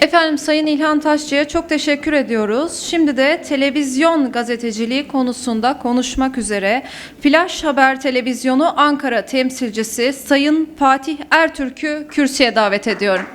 Efendim Sayın İlhan Taşçı'ya çok teşekkür ediyoruz. Şimdi de televizyon gazeteciliği konusunda konuşmak üzere Flash Haber Televizyonu Ankara temsilcisi Sayın Fatih Ertürk'ü kürsüye davet ediyorum.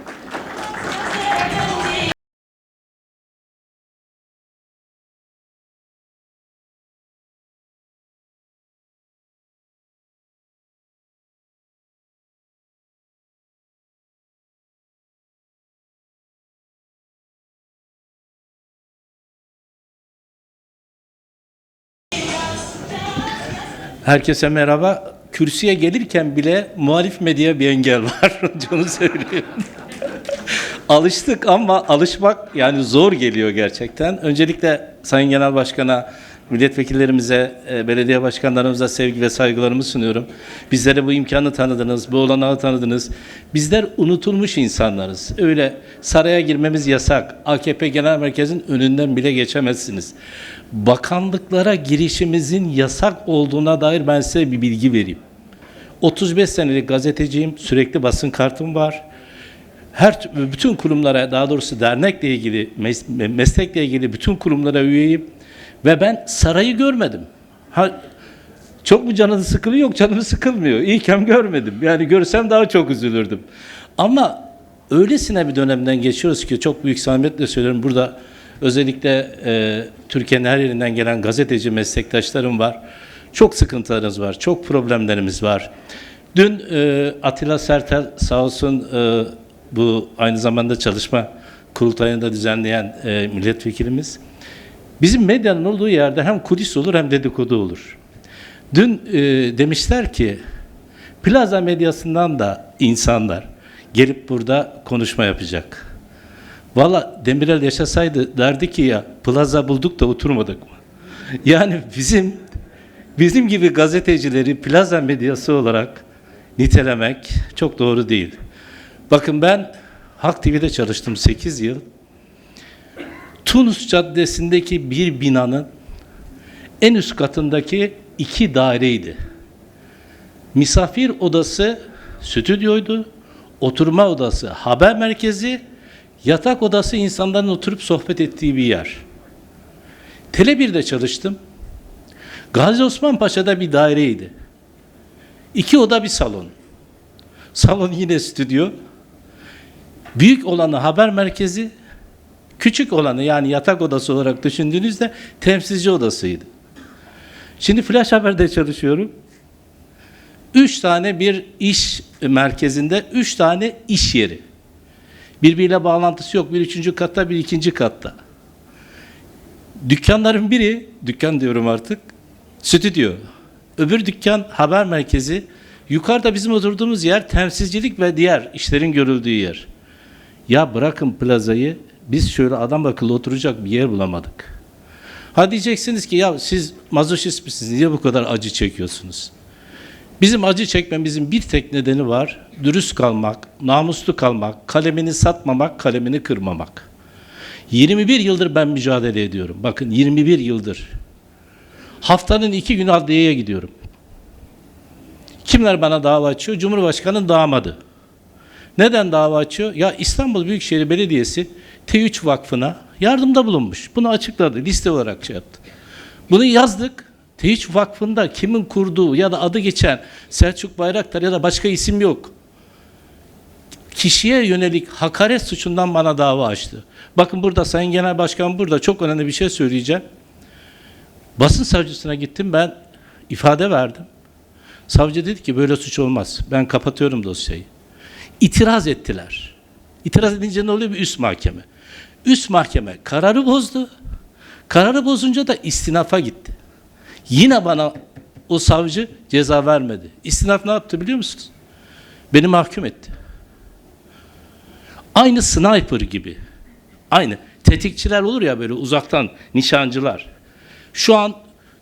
Herkese merhaba. Kürsüye gelirken bile muhalif medya bir engel var. Onu söyleyeyim. Alıştık ama alışmak yani zor geliyor gerçekten. Öncelikle Sayın Genel Başkan'a, milletvekillerimize, e, belediye başkanlarımıza sevgi ve saygılarımı sunuyorum. Bizlere bu imkanı tanıdınız, bu olanağı tanıdınız. Bizler unutulmuş insanlarız. Öyle saraya girmemiz yasak. AKP Genel Merkez'in önünden bile geçemezsiniz. Bakanlıklara girişimizin yasak olduğuna dair ben size bir bilgi vereyim. 35 senelik gazeteciyim, sürekli basın kartım var her bütün kurumlara daha doğrusu dernekle ilgili mes- meslekle ilgili bütün kurumlara üyeyim ve ben sarayı görmedim. Ha, çok mu canını sıkılıyor? Yok canım sıkılmıyor. İyiyken görmedim. Yani görsem daha çok üzülürdüm. Ama öylesine bir dönemden geçiyoruz ki çok büyük samimiyetle söylüyorum. Burada özellikle e, Türkiye'nin her yerinden gelen gazeteci meslektaşlarım var. Çok sıkıntılarımız var. Çok problemlerimiz var. Dün e, Atilla Sertel sağ olsun e, bu aynı zamanda çalışma kurultayında düzenleyen e, milletvekilimiz. Bizim medyanın olduğu yerde hem kulis olur hem dedikodu olur. Dün e, demişler ki plaza medyasından da insanlar gelip burada konuşma yapacak. Valla Demirel yaşasaydı derdi ki ya plaza bulduk da oturmadık mı? Yani bizim bizim gibi gazetecileri plaza medyası olarak nitelemek çok doğru değil. Bakın ben Halk TV'de çalıştım 8 yıl. Tunus Caddesi'ndeki bir binanın en üst katındaki iki daireydi. Misafir odası stüdyoydu, oturma odası haber merkezi, yatak odası insanların oturup sohbet ettiği bir yer. Tele 1'de çalıştım. Gazi Osman Paşa'da bir daireydi. İki oda bir salon. Salon yine stüdyo. Büyük olanı haber merkezi, küçük olanı yani yatak odası olarak düşündüğünüzde temsilci odasıydı. Şimdi Flash Haber'de çalışıyorum. Üç tane bir iş merkezinde, üç tane iş yeri. Birbiriyle bağlantısı yok. Bir üçüncü katta, bir ikinci katta. Dükkanların biri, dükkan diyorum artık, stüdyo. Öbür dükkan haber merkezi. Yukarıda bizim oturduğumuz yer temsilcilik ve diğer işlerin görüldüğü yer. Ya bırakın plazayı, biz şöyle adam akıllı oturacak bir yer bulamadık. Ha diyeceksiniz ki ya siz mazoşist misiniz, niye bu kadar acı çekiyorsunuz? Bizim acı çekmemizin bir tek nedeni var. Dürüst kalmak, namuslu kalmak, kalemini satmamak, kalemini kırmamak. 21 yıldır ben mücadele ediyorum. Bakın 21 yıldır. Haftanın iki günü adliyeye gidiyorum. Kimler bana dava açıyor? Cumhurbaşkanının damadı. Neden dava açıyor? Ya İstanbul Büyükşehir Belediyesi T3 Vakfı'na yardımda bulunmuş. Bunu açıkladı, liste olarak şey yaptı. Bunu yazdık. T3 Vakfı'nda kimin kurduğu ya da adı geçen Selçuk Bayraktar ya da başka isim yok. Kişiye yönelik hakaret suçundan bana dava açtı. Bakın burada Sayın Genel Başkan burada çok önemli bir şey söyleyeceğim. Basın savcısına gittim ben ifade verdim. Savcı dedi ki böyle suç olmaz. Ben kapatıyorum dosyayı itiraz ettiler. İtiraz edince ne oluyor? Bir üst mahkeme. Üst mahkeme kararı bozdu. Kararı bozunca da istinafa gitti. Yine bana o savcı ceza vermedi. İstinaf ne yaptı biliyor musunuz? Beni mahkum etti. Aynı sniper gibi. Aynı. Tetikçiler olur ya böyle uzaktan nişancılar. Şu an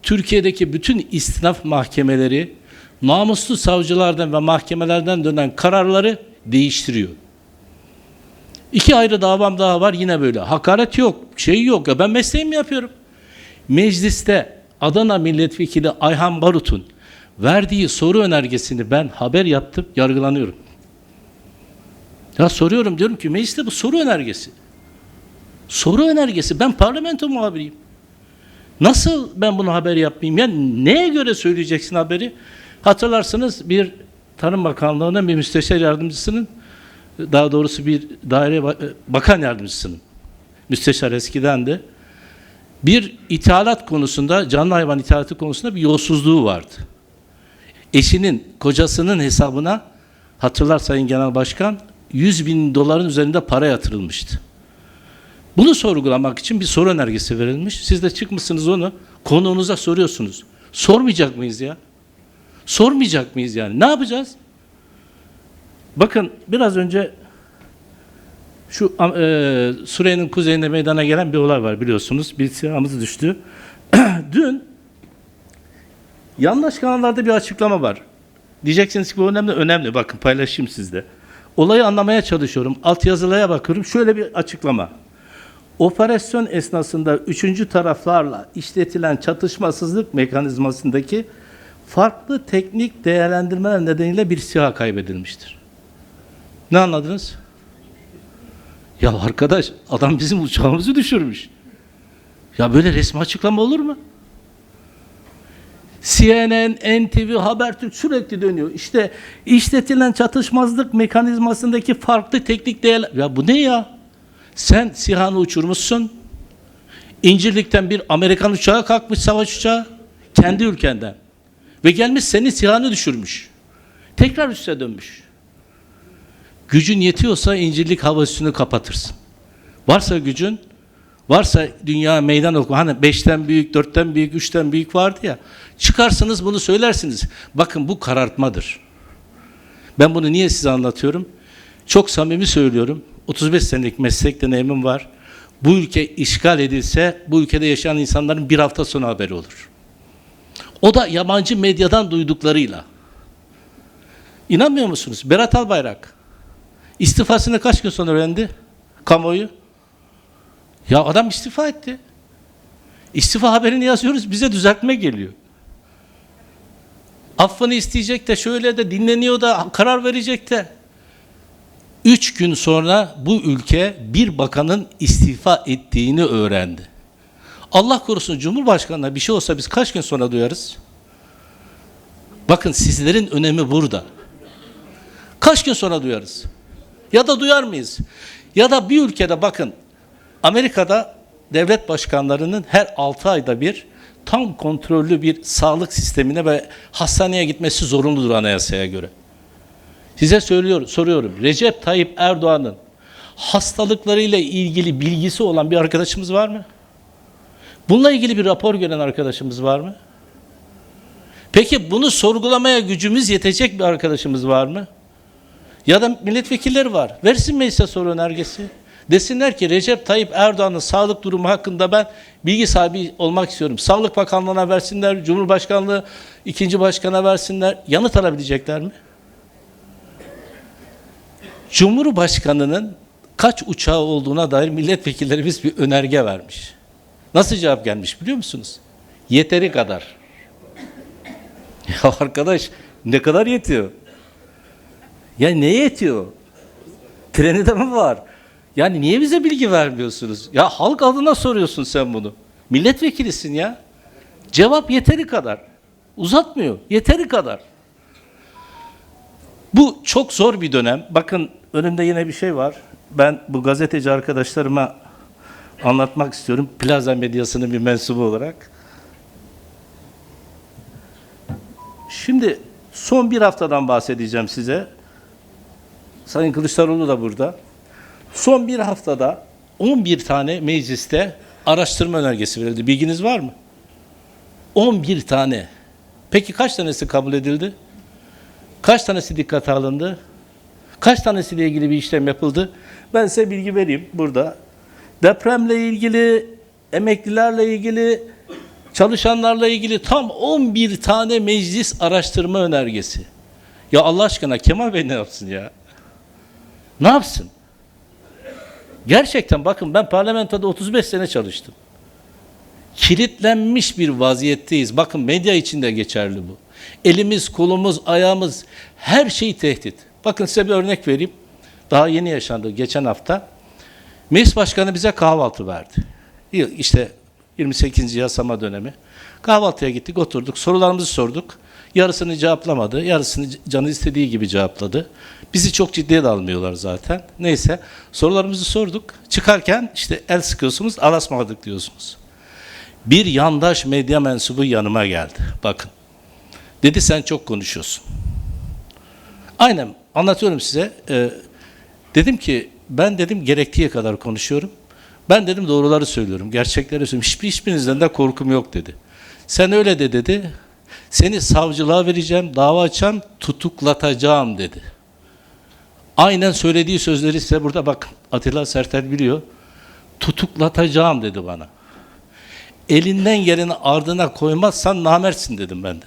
Türkiye'deki bütün istinaf mahkemeleri namuslu savcılardan ve mahkemelerden dönen kararları değiştiriyor. İki ayrı davam daha var yine böyle. Hakaret yok, şey yok. Ya ben mesleğimi yapıyorum. Mecliste Adana Milletvekili Ayhan Barut'un verdiği soru önergesini ben haber yaptım, yargılanıyorum. Ya soruyorum diyorum ki mecliste bu soru önergesi. Soru önergesi. Ben parlamento muhabiriyim. Nasıl ben bunu haber yapmayayım? Yani neye göre söyleyeceksin haberi? Hatırlarsınız bir Tarım Bakanlığı'nın bir müsteşar yardımcısının daha doğrusu bir daire ba- bakan yardımcısının müsteşar eskiden de bir ithalat konusunda canlı hayvan ithalatı konusunda bir yolsuzluğu vardı. Eşinin, kocasının hesabına hatırlar Sayın Genel Başkan 100 bin doların üzerinde para yatırılmıştı. Bunu sorgulamak için bir soru önergesi verilmiş. Siz de çıkmışsınız onu konuğunuza soruyorsunuz. Sormayacak mıyız ya? Sormayacak mıyız yani? Ne yapacağız? Bakın biraz önce şu e, Suriye'nin kuzeyinde meydana gelen bir olay var biliyorsunuz. Bir silahımız düştü. Dün yandaş kanallarda bir açıklama var. Diyeceksiniz ki bu önemli. Önemli. Bakın paylaşayım sizde. Olayı anlamaya çalışıyorum. Altyazılıya bakıyorum. Şöyle bir açıklama. Operasyon esnasında üçüncü taraflarla işletilen çatışmasızlık mekanizmasındaki farklı teknik değerlendirmeler nedeniyle bir siha kaybedilmiştir. Ne anladınız? Ya arkadaş adam bizim uçağımızı düşürmüş. Ya böyle resmi açıklama olur mu? CNN, NTV, Habertürk sürekli dönüyor. İşte işletilen çatışmazlık mekanizmasındaki farklı teknik değerler. Ya bu ne ya? Sen SİHA'nı uçurmuşsun. İncirlik'ten bir Amerikan uçağı kalkmış savaş uçağı. Kendi ülkenden. Ve gelmiş senin SİHA'nı düşürmüş. Tekrar üste dönmüş. Gücün yetiyorsa İncirlik hava üssünü kapatırsın. Varsa gücün, varsa dünya meydan okuma. Hani beşten büyük, dörtten büyük, üçten büyük vardı ya. Çıkarsınız bunu söylersiniz. Bakın bu karartmadır. Ben bunu niye size anlatıyorum? Çok samimi söylüyorum. 35 senelik meslek deneyimim var. Bu ülke işgal edilse bu ülkede yaşayan insanların bir hafta sonra haberi olur. O da yabancı medyadan duyduklarıyla. İnanmıyor musunuz? Berat Albayrak istifasını kaç gün sonra öğrendi? Kamuoyu. Ya adam istifa etti. İstifa haberini yazıyoruz bize düzeltme geliyor. Affını isteyecek de şöyle de dinleniyor da karar verecek de. Üç gün sonra bu ülke bir bakanın istifa ettiğini öğrendi. Allah korusun Cumhurbaşkanı'na bir şey olsa biz kaç gün sonra duyarız? Bakın sizlerin önemi burada. Kaç gün sonra duyarız? Ya da duyar mıyız? Ya da bir ülkede bakın Amerika'da devlet başkanlarının her 6 ayda bir tam kontrollü bir sağlık sistemine ve hastaneye gitmesi zorunludur anayasaya göre. Size söylüyorum, soruyorum. Recep Tayyip Erdoğan'ın hastalıklarıyla ilgili bilgisi olan bir arkadaşımız var mı? Bununla ilgili bir rapor gören arkadaşımız var mı? Peki bunu sorgulamaya gücümüz yetecek bir arkadaşımız var mı? Ya da milletvekilleri var. Versin meclise soru önergesi. Desinler ki Recep Tayyip Erdoğan'ın sağlık durumu hakkında ben bilgi sahibi olmak istiyorum. Sağlık Bakanlığı'na versinler, Cumhurbaşkanlığı ikinci başkana versinler. Yanıt alabilecekler mi? Cumhurbaşkanının kaç uçağı olduğuna dair milletvekillerimiz bir önerge vermiş. Nasıl cevap gelmiş biliyor musunuz? Yeteri kadar. Ya arkadaş ne kadar yetiyor? Ya ne yetiyor? Treni de mi var? Yani niye bize bilgi vermiyorsunuz? Ya halk adına soruyorsun sen bunu. Milletvekilisin ya. Cevap yeteri kadar. Uzatmıyor. Yeteri kadar. Bu çok zor bir dönem. Bakın önümde yine bir şey var. Ben bu gazeteci arkadaşlarıma anlatmak istiyorum. Plaza medyasının bir mensubu olarak. Şimdi son bir haftadan bahsedeceğim size. Sayın Kılıçdaroğlu da burada. Son bir haftada 11 tane mecliste araştırma önergesi verildi. Bilginiz var mı? 11 tane. Peki kaç tanesi kabul edildi? Kaç tanesi dikkate alındı? Kaç tanesiyle ilgili bir işlem yapıldı? Ben size bilgi vereyim burada. Depremle ilgili, emeklilerle ilgili, çalışanlarla ilgili tam 11 tane meclis araştırma önergesi. Ya Allah aşkına Kemal Bey ne yapsın ya? Ne yapsın? Gerçekten bakın ben parlamentoda 35 sene çalıştım. Kilitlenmiş bir vaziyetteyiz. Bakın medya için de geçerli bu. Elimiz, kolumuz, ayağımız her şey tehdit. Bakın size bir örnek vereyim. Daha yeni yaşandı geçen hafta. Meclis Başkanı bize kahvaltı verdi. İşte 28. yasama dönemi. Kahvaltıya gittik, oturduk, sorularımızı sorduk. Yarısını cevaplamadı, yarısını canı istediği gibi cevapladı. Bizi çok ciddiye de almıyorlar zaten. Neyse, sorularımızı sorduk. Çıkarken işte el sıkıyorsunuz, alasmadık diyorsunuz. Bir yandaş medya mensubu yanıma geldi. Bakın. Dedi sen çok konuşuyorsun. Aynen anlatıyorum size. Ee, dedim ki ben dedim gerektiği kadar konuşuyorum. Ben dedim doğruları söylüyorum. Gerçekleri söylüyorum. Hiçbir hiçbirinizden de korkum yok dedi. Sen öyle de dedi. Seni savcılığa vereceğim, dava açacağım, tutuklatacağım dedi. Aynen söylediği sözleri size burada bak Atilla Sertel biliyor. Tutuklatacağım dedi bana. Elinden geleni ardına koymazsan namertsin dedim ben de.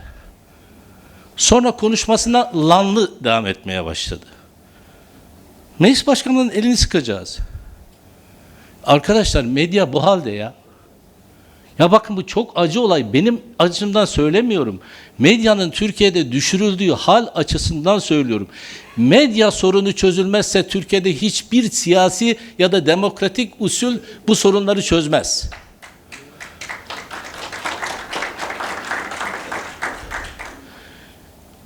Sonra konuşmasına lanlı devam etmeye başladı. Meclis başkanının elini sıkacağız. Arkadaşlar medya bu halde ya. Ya bakın bu çok acı olay. Benim acımdan söylemiyorum. Medyanın Türkiye'de düşürüldüğü hal açısından söylüyorum. Medya sorunu çözülmezse Türkiye'de hiçbir siyasi ya da demokratik usul bu sorunları çözmez.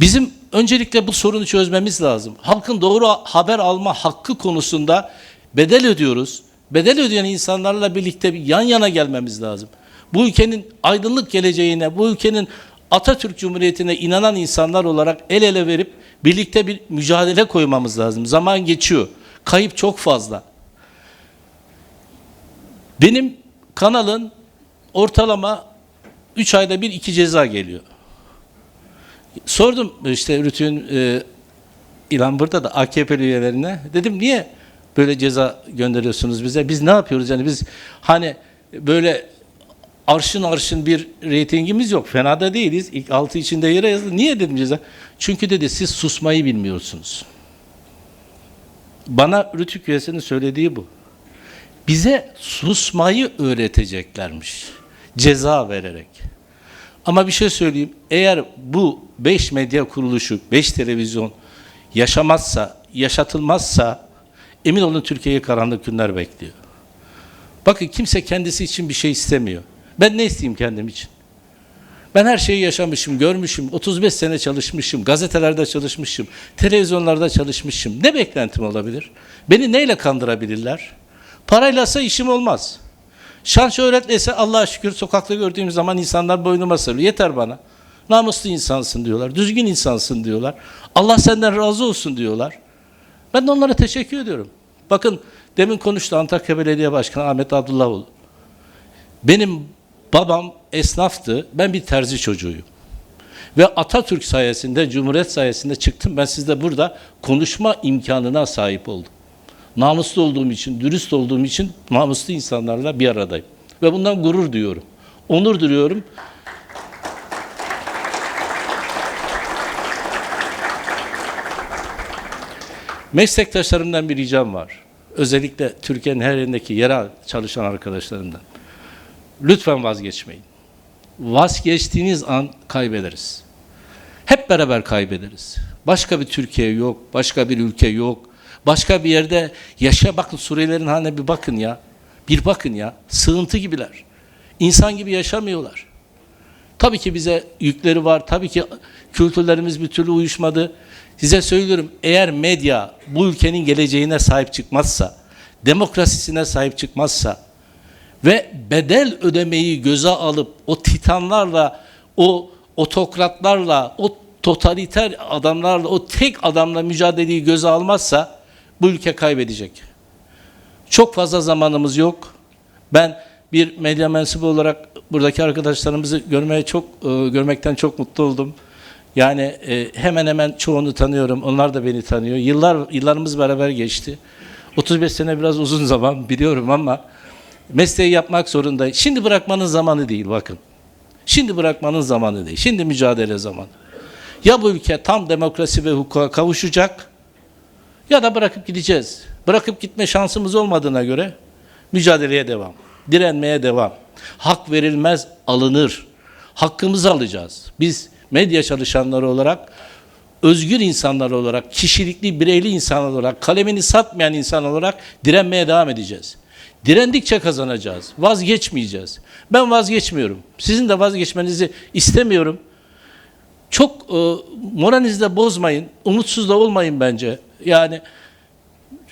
Bizim öncelikle bu sorunu çözmemiz lazım. Halkın doğru haber alma hakkı konusunda bedel ödüyoruz. Bedel ödeyen insanlarla birlikte bir yan yana gelmemiz lazım. Bu ülkenin aydınlık geleceğine, bu ülkenin Atatürk Cumhuriyeti'ne inanan insanlar olarak el ele verip birlikte bir mücadele koymamız lazım. Zaman geçiyor. Kayıp çok fazla. Benim kanalın ortalama 3 ayda bir iki ceza geliyor. Sordum işte Rütü'nün e, İlan burada da AKP'li üyelerine. Dedim niye böyle ceza gönderiyorsunuz bize? Biz ne yapıyoruz yani biz hani böyle arşın arşın bir reytingimiz yok. Fena da değiliz. İlk altı içinde yere yazdı. Niye dedim ceza? Çünkü dedi siz susmayı bilmiyorsunuz. Bana Rütük üyesinin söylediği bu. Bize susmayı öğreteceklermiş. Ceza vererek. Ama bir şey söyleyeyim. Eğer bu 5 medya kuruluşu, 5 televizyon yaşamazsa, yaşatılmazsa emin olun Türkiye'yi karanlık günler bekliyor. Bakın kimse kendisi için bir şey istemiyor. Ben ne isteyeyim kendim için? Ben her şeyi yaşamışım, görmüşüm. 35 sene çalışmışım, gazetelerde çalışmışım, televizyonlarda çalışmışım. Ne beklentim olabilir? Beni neyle kandırabilirler? Paraylasa işim olmaz. Şan şöhretle ise Allah'a şükür sokakta gördüğüm zaman insanlar boynuma sarılıyor. Yeter bana. Namuslu insansın diyorlar. Düzgün insansın diyorlar. Allah senden razı olsun diyorlar. Ben de onlara teşekkür ediyorum. Bakın demin konuştu Antakya Belediye Başkanı Ahmet Abdullahoğlu. Benim babam esnaftı. Ben bir terzi çocuğuyum. Ve Atatürk sayesinde, Cumhuriyet sayesinde çıktım. Ben sizde burada konuşma imkanına sahip oldum. Namuslu olduğum için, dürüst olduğum için namuslu insanlarla bir aradayım. Ve bundan gurur duyuyorum. Onur duyuyorum. Meslektaşlarımdan bir ricam var. Özellikle Türkiye'nin her yerindeki yerel çalışan arkadaşlarımdan. Lütfen vazgeçmeyin. Vazgeçtiğiniz an kaybederiz. Hep beraber kaybederiz. Başka bir Türkiye yok, başka bir ülke yok. Başka bir yerde yaşa bakın Suriyelilerin haline bir bakın ya. Bir bakın ya. Sığıntı gibiler. İnsan gibi yaşamıyorlar. Tabii ki bize yükleri var. Tabii ki kültürlerimiz bir türlü uyuşmadı. Size söylüyorum eğer medya bu ülkenin geleceğine sahip çıkmazsa, demokrasisine sahip çıkmazsa ve bedel ödemeyi göze alıp o titanlarla, o otokratlarla, o totaliter adamlarla, o tek adamla mücadeleyi göze almazsa bu ülke kaybedecek. Çok fazla zamanımız yok. Ben bir medya mensubu olarak buradaki arkadaşlarımızı görmeye çok e, görmekten çok mutlu oldum. Yani e, hemen hemen çoğunu tanıyorum. Onlar da beni tanıyor. Yıllar yıllarımız beraber geçti. 35 sene biraz uzun zaman biliyorum ama mesleği yapmak zorunda. Şimdi bırakmanın zamanı değil bakın. Şimdi bırakmanın zamanı değil. Şimdi mücadele zamanı. Ya bu ülke tam demokrasi ve hukuka kavuşacak ya da bırakıp gideceğiz. Bırakıp gitme şansımız olmadığına göre mücadeleye devam. Direnmeye devam. Hak verilmez alınır. Hakkımızı alacağız. Biz medya çalışanları olarak özgür insanlar olarak, kişilikli, bireyli insanlar olarak, kalemini satmayan insan olarak direnmeye devam edeceğiz. Direndikçe kazanacağız. Vazgeçmeyeceğiz. Ben vazgeçmiyorum. Sizin de vazgeçmenizi istemiyorum. Çok e, moralinizi de bozmayın. Umutsuz da olmayın bence. Yani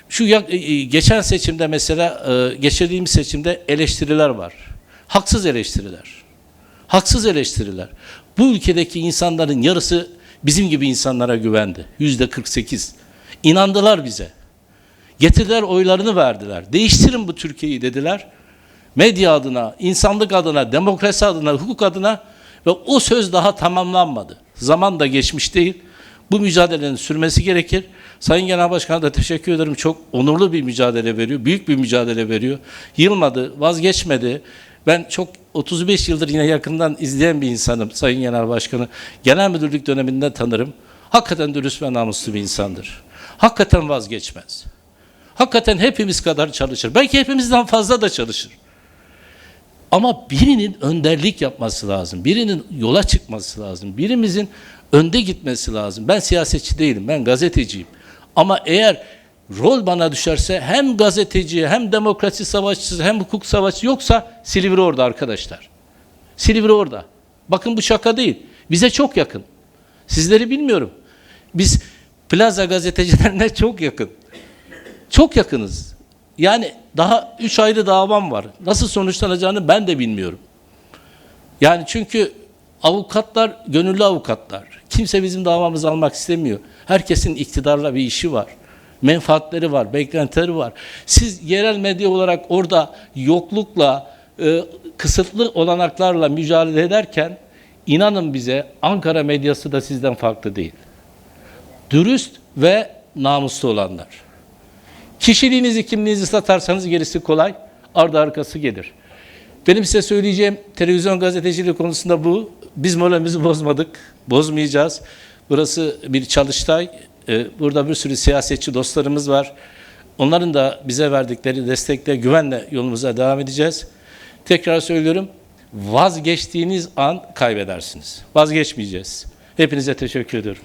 şu e, e, geçen seçimde mesela e, geçirdiğimiz seçimde eleştiriler var. Haksız eleştiriler. Haksız eleştiriler. Bu ülkedeki insanların yarısı bizim gibi insanlara güvendi. Yüzde 48. İnandılar bize. Getirdiler oylarını verdiler. Değiştirin bu Türkiye'yi dediler. Medya adına, insanlık adına, demokrasi adına, hukuk adına ve o söz daha tamamlanmadı. Zaman da geçmiş değil. Bu mücadelenin sürmesi gerekir. Sayın Genel Başkan'a da teşekkür ederim. Çok onurlu bir mücadele veriyor. Büyük bir mücadele veriyor. Yılmadı, vazgeçmedi. Ben çok 35 yıldır yine yakından izleyen bir insanım Sayın Genel Başkanı. Genel müdürlük döneminde tanırım. Hakikaten dürüst ve namuslu bir insandır. Hakikaten vazgeçmez. Hakikaten hepimiz kadar çalışır. Belki hepimizden fazla da çalışır. Ama birinin önderlik yapması lazım. Birinin yola çıkması lazım. Birimizin önde gitmesi lazım. Ben siyasetçi değilim. Ben gazeteciyim. Ama eğer rol bana düşerse hem gazeteci hem demokrasi savaşçısı hem hukuk savaşçısı yoksa Silivri orada arkadaşlar. Silivri orada. Bakın bu şaka değil. Bize çok yakın. Sizleri bilmiyorum. Biz plaza gazetecilerine çok yakın. Çok yakınız. Yani daha üç ayrı davam var. Nasıl sonuçlanacağını ben de bilmiyorum. Yani çünkü avukatlar gönüllü avukatlar. Kimse bizim davamızı almak istemiyor. Herkesin iktidarla bir işi var. Menfaatleri var, beklentileri var. Siz yerel medya olarak orada yoklukla, e, kısıtlı olanaklarla mücadele ederken inanın bize Ankara medyası da sizden farklı değil. Dürüst ve namuslu olanlar. Kişiliğinizi, kimliğinizi satarsanız gerisi kolay, ardı arkası gelir. Benim size söyleyeceğim televizyon gazeteciliği konusunda bu. Biz moralimizi bozmadık, bozmayacağız. Burası bir çalıştay. Ee, Burada bir sürü siyasetçi dostlarımız var. Onların da bize verdikleri destekle, güvenle yolumuza devam edeceğiz. Tekrar söylüyorum, vazgeçtiğiniz an kaybedersiniz. Vazgeçmeyeceğiz. Hepinize teşekkür ediyorum.